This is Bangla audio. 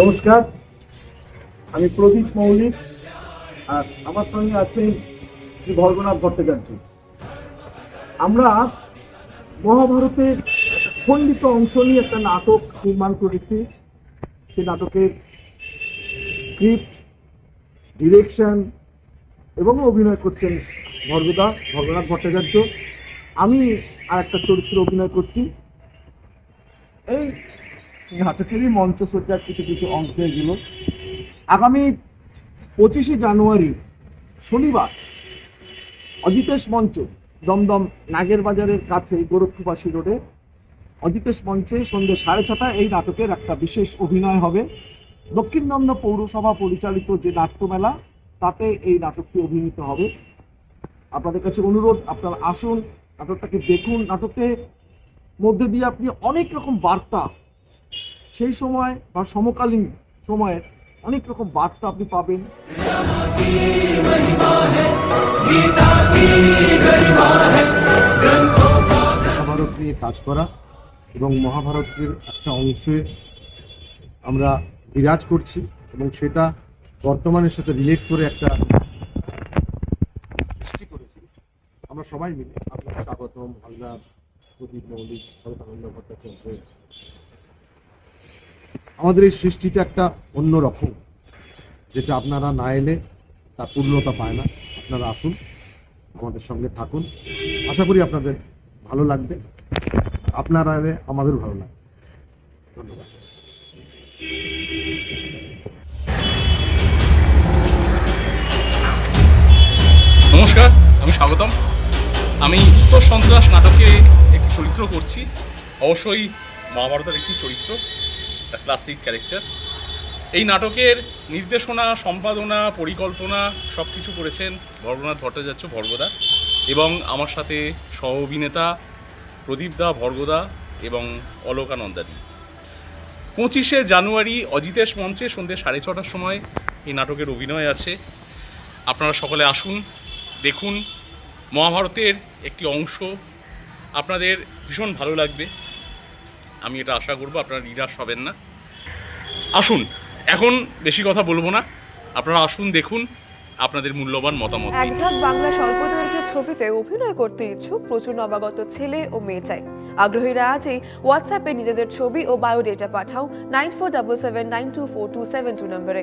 নমস্কার, আমি প্রদীপ মৌলিক, আর আমার সঙ্গে আছেন শ্রী ভর্গনাথ ভট্টাচার্য। আমরা মহাভারতের খণ্ডিত অংশ নিয়ে একটা নাটক নির্মাণ করেছি। সে নাটকের স্ক্রিপ্ট ডিরেকশন এবং অভিনয় করছেন ভর্গদা, ভর্গনাথ ভট্টাচার্য। আমি আর একটা চরিত্রে অভিনয় করছি। এই নাটকেরই মঞ্চসজ্জার কিছু কিছু অংশ এগুলো আগামী পঁচিশে জানুয়ারি, শনিবার, অজিতেশ মঞ্চ, দমদম নাগের বাজারের কাছে, গোরক্ষবাসী রোডে। অজিতেশ মঞ্চে সন্ধ্যে সাড়ে ছটা এই নাটকের একটা বিশেষ অভিনয় হবে। দক্ষিণ দমদম পৌরসভা পরিচালিত যে নাট্যমেলা, তাতে এই নাটকটি অভিনীত হবে। আপনাদের কাছে অনুরোধ, আপনারা আসুন, নাটকটাকে দেখুন। নাটকের মধ্যে দিয়ে আপনি অনেক রকম বার্তা, সেই সময় বা সমকালীন সময়ের অনেক রকম বার্তা আপনি পাবেন। মহাভারত নিয়ে কাজ করা এবং মহাভারতের একটা অংশে আমরা বিরাজ করছি এবং সেটা বর্তমানের সাথে রিলেট করে একটা সৃষ্টি করেছি। আমরা সবাই মিলে আপনার স্বাগতম আমরা প্রদীপ মৌলিক সরকানন্দ ভট্টাচার্য আমাদের এই সৃষ্টিটা একটা অন্য রকম। যেটা আপনারা না এলে তার পূর্ণতা পায় না। আপনারা আসুন, আমাদের সঙ্গে থাকুন। আশা করি আপনাদের ভালো লাগবে। আপনারা এলে আমাদের ভালো লাগবে। ধন্যবাদ। নমস্কার, আমি স্বাগতম। আমি উত্তর সন্ত্রাস নাটকে চরিত্র করছি। অবশ্যই মহাভারতের একটি চরিত্র ক্লাসিক ক্যারেক্টার। এই নাটকের নির্দেশনা, সম্পাদনা, পরিকল্পনা সব কিছু করেছেন ভর্গনাথ ভট্টাচার্য ভর্গদা এবং আমার সাথে সহ অভিনেতা প্রদীপদা ভর্গদা এবং অলোকানন্দাদি পঁচিশে জানুয়ারি অজিতেশ মঞ্চে সন্ধ্যে সাড়ে ছটার সময় এই নাটকের অভিনয় আছে। আপনারা সকলে আসুন, দেখুন। মহাভারতের একটি অংশ আপনাদের ভীষণ ভালো লাগবে। আমি এটা আশা করব, আপনারা নিরাশ হবেন না। আসুন, এখন বেশি কথা বলব না। আপনারা আসুন, দেখুন আপনাদের মূল্যবান মতামত। একঝাঁক বাংলা স্বল্পদৈর্ঘ্য ছবিতে অভিনয় করতে ইচ্ছুক প্রচুর নবাগত ছেলে ও মেয়ে চাই। আগ্রহীরা আজই হোয়াটসঅ্যাপে নিজেদের ছবি ও বায়োডেটা পাঠাও nine four double seven nine two four two seven two নম্বরে